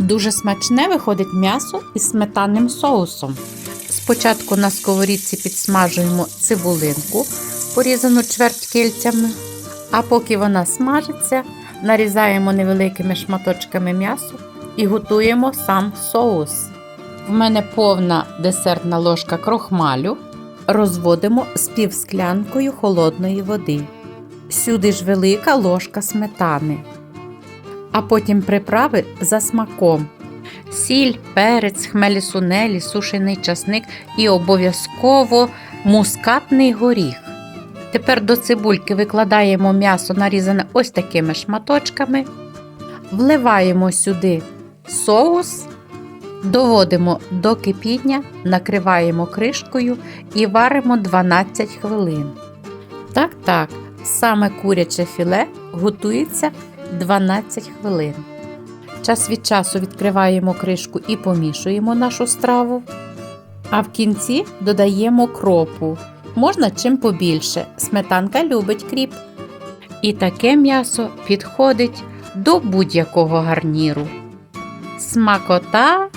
Дуже смачне виходить м'ясо із сметанним соусом. Спочатку на сковорідці підсмажуємо цибулинку, порізану чверть кільцями, а поки вона смажиться, нарізаємо невеликими шматочками м'ясо і готуємо сам соус. В мене повна десертна ложка крохмалю. Розводимо з півсклянкою холодної води. Сюди ж велика ложка сметани. А потім приправи за смаком. Сіль, перець, хмелі сунелі, сушений часник і обов'язково мускатний горіх. Тепер до цибульки викладаємо м'ясо, нарізане ось такими шматочками. Вливаємо сюди соус, доводимо до кипіння, накриваємо кришкою і варимо 12 хвилин. Так, так, саме куряче філе готується 12 хвилин. Час від часу відкриваємо кришку і помішуємо нашу страву. А в кінці додаємо кропу. Можна чим побільше. Сметанка любить кріп. І таке м'ясо підходить до будь-якого гарніру. Смакота